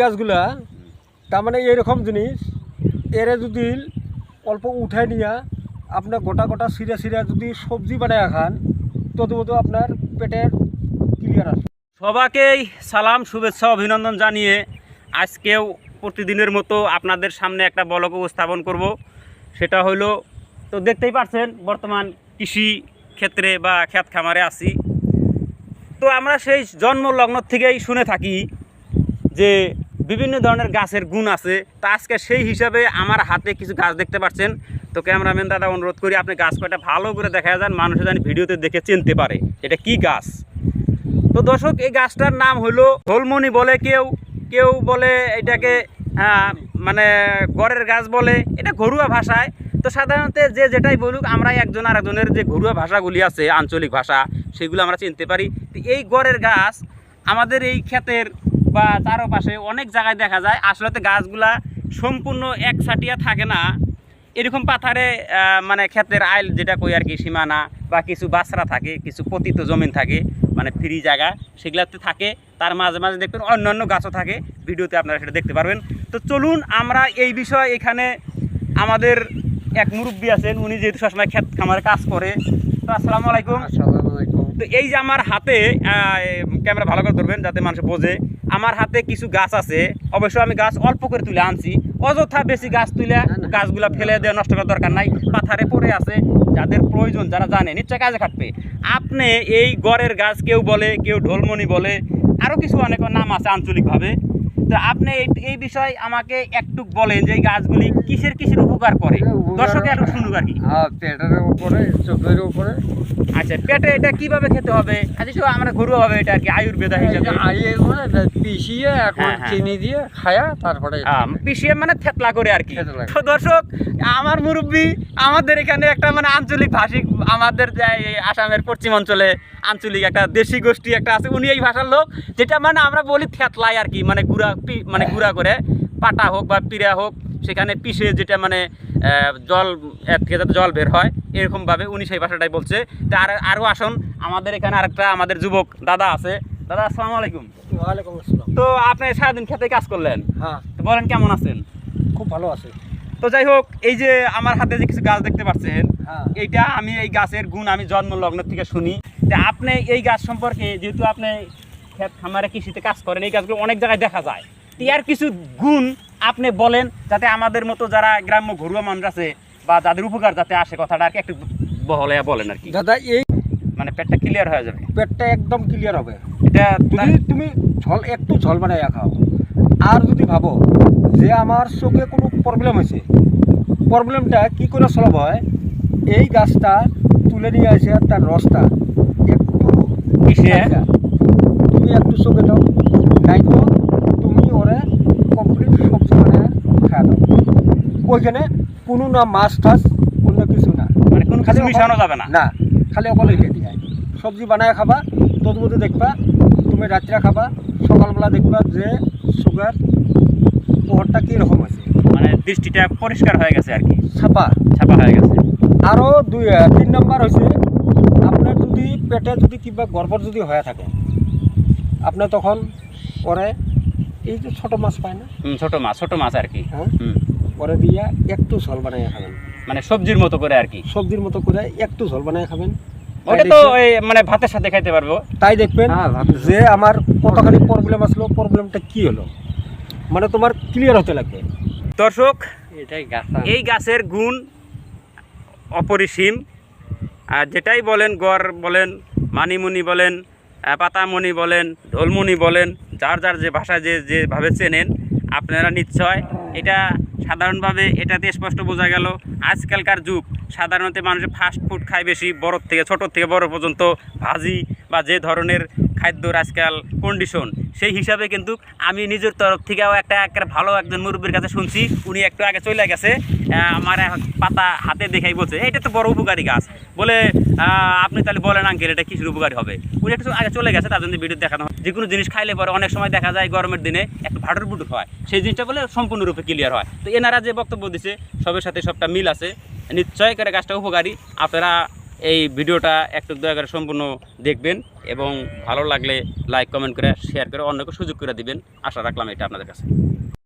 গাছগুলা, তার মানে এরকম জিনিস, এরে যদি অল্প উঠাই নিয়া আপনার গোটা গোটা সিরা সিরা যদি সবজি বানায় খান ততবত আপনার পেটের ক্লিয়ার আসবে। সবাকেই সালাম, শুভেচ্ছা, অভিনন্দন জানিয়ে আজকেও প্রতিদিনের মতো আপনাদের সামনে একটা বলক উপস্থাপন করব। সেটা হলো তো দেখতেই পাচ্ছেন বর্তমান কৃষি ক্ষেত্রে বা ক্ষেত খামারে আছি। তো আমরা সেই জন্ম লগ্ন থেকেই শুনে থাকি যে বিভিন্ন ধরনের গাছের গুণ আছে। তা আজকে সেই হিসাবে আমার হাতে কিছু গাছ দেখতে পাচ্ছেন। তো ক্যামেরাম্যান দাদা, অনুরোধ করি আপনি গাছ কয়টা ভালো করে দেখা যান, মানুষ যেন ভিডিওতে দেখে চিনতে পারে এটা কি গাছ। তো দর্শক, এই গাছটার নাম হলো হোলমনি বলে কেউ কেউ বলে এটাকে মানে গড়ের গাছ বলে, এটা ঘরুয়া ভাষায়। তো সাধারণত যে যেটাই বলুক আমরা একজন আর একজনের যে ঘরুয়া ভাষাগুলি আছে, আঞ্চলিক ভাষা, সেগুলো আমরা চিনতে পারি। তো এই গড়ের গাছ আমাদের এই ক্ষেতের বা চারপাশে অনেক জায়গায় দেখা যায়। আসলে তো গাছগুলা সম্পূর্ণ একসাটিয়া থাকে না। এরকম পাথারে মানে ক্ষেতের আইল যেটা কই আর কি সীমানা বা কিছু বাছরা থাকে কিছু পতিত জমিন থাকে মানে ফ্রি জায়গা সেগুলাতে থাকে। তার মাঝে মাঝে দেখবেন অন্যান্য গাছও থাকে। ভিডিওতে আপনারা সেটা দেখতে পারবেন। তো চলুন আমরা এই বিষয়ে এখানে আমাদের এক মুরব্বী আছেন। উনি যেহেতু সবসময় ক্ষেত খামারে কাজ করে। তো আসসালামু আলাইকুম। আসসালামু আলাইকুম। তো এই যে আমার হাতে ক্যামেরা ভালো করে ধরবেন যাতে মানুষ বোঝে। আমার হাতে কিছু গাছ আছে অবশ্য আমি গাছ অল্প করে তুলে আনছি। অযথা বেশি গাছ তুলে গাছগুলা ফেলে দেওয়া নষ্ট করার দরকার নাই পাথারে পড়ে আছে যাদের প্রয়োজন যারা জানে নিশ্চয় কাজে খাটবে। আপনি এই গড়ের গাছ কেউ বলে কেউ ঢোলমণি বলে আরও কিছু অনেক নাম আছে আঞ্চলিকভাবে। তো আপনি এই বিষয়ে আমাকে একটু বলেন যে গাছগুলি কিসের কিসের উপকার করে? দর্শকে একটু শুনুক আর কি। হ্যাঁ পেটের উপরে চোখের উপরে। আচ্ছা পেটে এটা কীভাবে খেতে হবে? আচ্ছা আমরা ঘরোয়া হবে এটা আর কি আয়ুর্বেদা হিসাবে। আইয়ে মানে পিষিয়ে এখন হ্যাঁ, হ্যাঁ। চিনি দিয়ে খায়া তারপরে পিষিয়ে মানে থেতলা করে আর কি। তো দর্শক আমার মুরব্বী আমাদের এখানে একটা মানে আঞ্চলিক ভাষিক আমাদের যে আসামের পশ্চিম অঞ্চলে আঞ্চলিক একটা দেশি গোষ্ঠী একটা আছে উনি এই ভাষার লোক যেটা মানে আমরা বলি থেতলাই আর কি মানে গুড়া পি- মানে গুড়া করে পাটা হোক বা পিড়া হোক সেখানে পিষে যেটা মানে জল থেকে যাতে জল বের হয় এরকমভাবে উনি সেই ভাষাটাই বলছে। তা আর আরও আসুন আমাদের এখানে আরেকটা আমাদের যুবক দাদা আছে। দাদা আসসালামু আলাইকুম। ওয়ালাইকুম আসসালাম। তো আপনি সারাদিন খেতে কাজ করলেন? হ্যাঁ। বলেন কেমন আছেন? খুব ভালো আছে। তো যাই হোক এই যে আমার হাতে যে কিছু গাছ দেখতে পাচ্ছেন হ্যাঁ। এইটা আমি এই গাছের গুণ আমি জন্ম লগ্ন থেকে শুনি। তা আপনি এই গাছ সম্পর্কে যেহেতু আপনি ক্ষেত খামারে কৃষিতে কাজ করেন এই কাজগুলো অনেক জায়গায় দেখা যায়। এর কিছু গুণ আপনি বলেন যাতে আমাদের মতো যারা গ্রাম্য ঘরুয়া মানুষ আছে বা যাদের উপকার যাতে আসে কথাটা আর কি একটু বহলে বলেন আর কি। দাদা এই মানে পেটটা ক্লিয়ার হয়ে যাবে। পেটটা একদম ক্লিয়ার হবে। এটা যদি তুমি ঝল একটু ঝল বানাইয়া খাও। আর যদি ভাবো যে আমার চোখে কোনো প্রবলেম হয়েছে প্রবলেমটা কি করে সলভ হয়? এই গাছটা তুলে নিয়ে আসে তার রসটা একটু তুমি একটু চোখে দাও। নাই তো তুমি ওরে কমপ্লিট সবজি বানায় খাওয়া দাও। ওইখানে কোনো না মাছ টাছ অন্য কিছু না। মানে কোনো খালি কিছু মিশানো যাবে না? না খালি অকল এটা দিয়ে। সবজি বানায় খাবা তোর মধ্যে দেখবা তুমি রাত্রে খাবা সকালবেলা দেখবা যে সুগার ওরটা কীরকম আছে। মানে দৃষ্টিটা পরিষ্কার হয়ে গেছে আর কি। ছাপা। ছাপা হয়ে গেছে। আরও দুই তিন নম্বর হয়েছে আপনার যদি পেটে যদি কিংবা গর্ভর যদি হয়ে থাকে আপনার তখন পরে এই যে ছোটো মাছ পায় না? হুম, ছোট মাছ ছোট মাছ আর কি। হ্যাঁ। হুম। পরে দিয়া একটু ঝোল বানায় খাবেন। মানে সবজির মতো করে আর কি। সবজির মতো করে একটু ঝোল বানায় খাবেন। তাই ওটা তো দেখবেন- ওই মানে ভাতের সাথে খাইতে পারব। তাই দেখবেন হ্যাঁ। যে আমার কতখানি প্রবলেম আসলো প্রবলেমটা কি হলো? মানে তোমার ক্লিয়ার হতে লাগবে। দর্শক এটাই গাছ। এই গাছের গুণ অপরিসীম। আর যেটাই বলেন গড় বলেন মানিমুনি বলেন পাতামণি বলেন ঢোলমণি বলেন, যার যার যে ভাষা যে যেভাবে চেনেন, আপনারা নিশ্চয় এটা সাধারণভাবে এটাতে স্পষ্ট বোঝা গেল। আজকালকার যুগ, সাধারণত মানুষের ফাস্ট ফুড খায় বেশি বড়োর থেকে ছোটোর থেকে বড় পর্যন্ত ভাজি বা যে ধরনের খাদ্যর আজকাল কন্ডিশন সেই হিসাবে কিন্তু আমি নিজের তরফ থেকেও একটা একটা ভালো একজন মুরব্বীর কাছে শুনছি। উনি একটু আগে চলে গেছে। আমার পাতা হাতে দেখাই বলছে এটা তো বড় উপকারী গাছ। বলে আপনি তাহলে বলেন আঙ্কেল এটা কিসের উপকারী হবে? উনি একটু আগে চলে গেছে, তার জন্য ভিডিও দেখানো। যে কোনো জিনিস খাইলে পরে অনেক সময় দেখা যায় গরমের দিনে একটু ভাটর বুটুক হয়। সেই জিনিসটা বলে সম্পূর্ণরূপে ক্লিয়ার হয়। তো এনারা যে বক্তব্য দিছে, সবের সাথে সবটা মিল আছে। নিশ্চয় করে গাছটা উপকারী। আপনারা এই ভিডিওটা একটু দয়া করে সম্পূর্ণ দেখবেন এবং ভালো লাগলে লাইক কমেন্ট করে শেয়ার করে অন্যকে সুযোগ করে দিবেন। আশা রাখলাম এটা আপনাদের কাছে।